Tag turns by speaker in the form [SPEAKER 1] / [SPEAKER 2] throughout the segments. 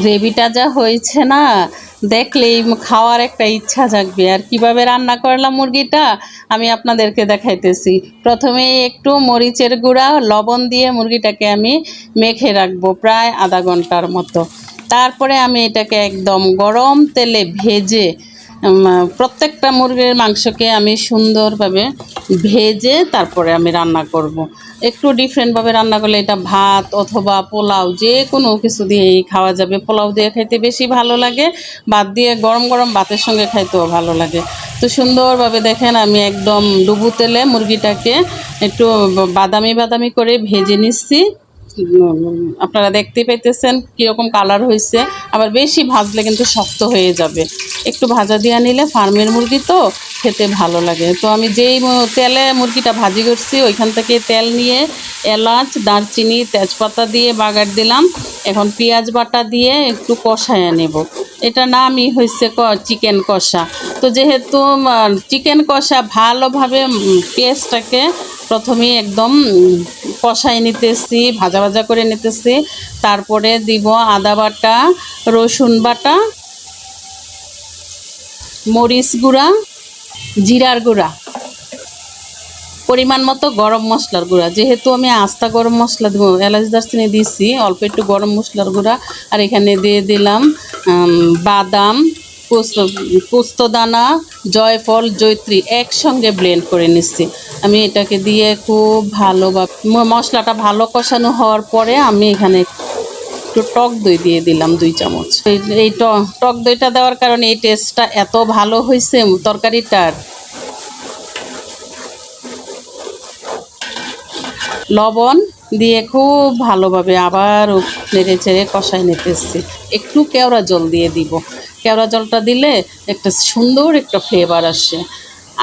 [SPEAKER 1] গ্রেভিটা যা হয়েছে না, দেখলেই খাওয়ার একটা ইচ্ছা জাগবে। আর কীভাবে রান্না করলাম মুরগিটা, আমি আপনাদেরকে দেখাইতেছি। প্রথমে একটু মরিচের গুঁড়া, লবণ দিয়ে মুরগিটাকে আমি মেখে রাখব প্রায় আধা ঘণ্টার মতো। তারপরে আমি এটাকে একদম গরম তেলে ভেজে প্রত্যেকটা মুরগির মাংসকে আমি সুন্দরভাবে ভেজে তারপরে আমি রান্না করব। একটু ডিফারেন্টভাবে রান্না করলে এটা ভাত অথবা পোলাও যে কোনো কিছু দিয়েই খাওয়া যাবে। পোলাও দিয়ে খাইতে বেশি ভালো লাগে, ভাত দিয়ে গরম গরম ভাতের সঙ্গে খাইতেও ভালো লাগে। তো সুন্দরভাবে দেখেন আমি একদম ডুবু তেলে মুরগিটাকে একটু বাদামি বাদামি করে ভেজে নিচ্ছি। আপনারা দেখতে পেতেছেন কীরকম কালার হয়েছে আবার বেশি ভাজলে কিন্তু শক্ত হয়ে যাবে। একটু ভাজা দিয়ে নিলে ফার্মের মুরগি তো খেতে ভালো লাগে। তো আমি যেই তেলে মুরগিটা ভাজি করছি, ওইখান থেকে তেল নিয়ে এলাচ, দারচিনি, তেজপাতা দিয়ে বাগার দিলাম। এখন পেঁয়াজ বাটা দিয়ে একটু কষায় নেব। এটা নামই হয়েছে ক, চিকেন কষা। তো যেহেতু চিকেন কষা ভালোভাবে পেঁয়াজটাকে প্রথমে একদম কষাই নিতেছি, ভাজা ভাজা করে নিতেছি। তারপরে দিব আদা বাটা, রসুন বাটা, মরিচ গুঁড়া জিরার গুঁড়া। পরিমাণ মতো গরম মশলার গুঁড়া। যেহেতু আমি আস্তা গরম মশলা দেবো, এলাচ দারচিনি দিচ্ছি অল্প একটু গরম মশলার গুঁড়া। আর এখানে দিয়ে দিলাম বাদাম, পোস্ত, পোস্তদানা, জয়ফল জৈত্রী একসঙ্গে ব্লেন্ড করে নিচ্ছি। আমি এটাকে দিয়ে খুব ভালো ম- মশলাটা ভালো কষানো হওয়ার পরে আমি এখানে একটু টক দই দিয়ে দিলাম দুই চামচ। এই- টক দইটা দেওয়ার কারণে এই টেস্টটা এত ভালো হয়েছে তরকারিটার লবণ দিয়ে খুব ভালোভাবে আবার নেড়ে চেড়ে কষাই নিতেছি। একটু কেওড়া জল দিয়ে দিব। কেওড়া জলটা দিলে একটা সুন্দর একটা ফ্লেভার আসে।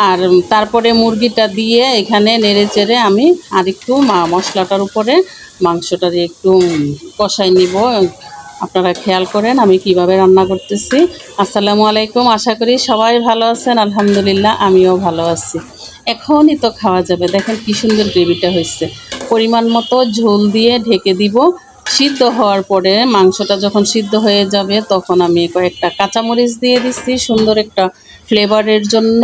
[SPEAKER 1] আর তারপরে মুরগিটা দিয়ে এখানে নেড়ে চেড়ে আমি আর একটু মশলাটার উপরে মাংসটা দিয়ে একটু কষাই নিব। আপনারা খেয়াল করেন আমি কীভাবে রান্না করতেছি। আসসালামু আলাইকুম, আশা করি সবাই ভালো আছেন, আলহামদুলিল্লাহ আমিও ভালো আছি। এখনই তো খাওয়া যাবে, দেখেন কি সুন্দর গ্রেভিটা হয়েছে। পরিমাণ মতো ঝোল দিয়ে ঢেকে দিব। সিদ্ধ হওয়ার পরে মাংসটা যখন সিদ্ধ হয়ে যাবে, তখন আমি কয়েকটা কাঁচামরিচ দিয়ে দিচ্ছি সুন্দর একটা ফ্লেভারের জন্য।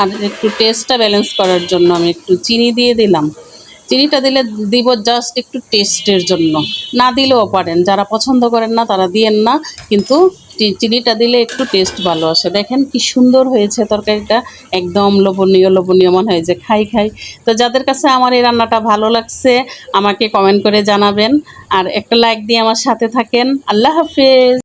[SPEAKER 1] আর একটু টেস্টটা ব্যালেন্স করার জন্য আমি একটু চিনি দিয়ে দিলাম। চিনিটা দিলে দিব জাস্ট একটু টেস্টের জন্য। না দিলেও পারেন, যারা পছন্দ করেন না তারা দিয়েন না, কিন্তু চিনিটা দিলে একটু টেস্ট ভালো আসে। দেখেন কি সুন্দর হয়েছে তরকারিটা, একদম লোভনীয় লোভনীয় মনে হয় যে খাই খাই। তো যাদের কাছে আমার এই রান্নাটা ভালো লাগছে, আমাকে কমেন্ট করে জানাবেন। আর একটা লাইক দিয়ে আমার সাথে থাকেন। আল্লাহ হাফেজ!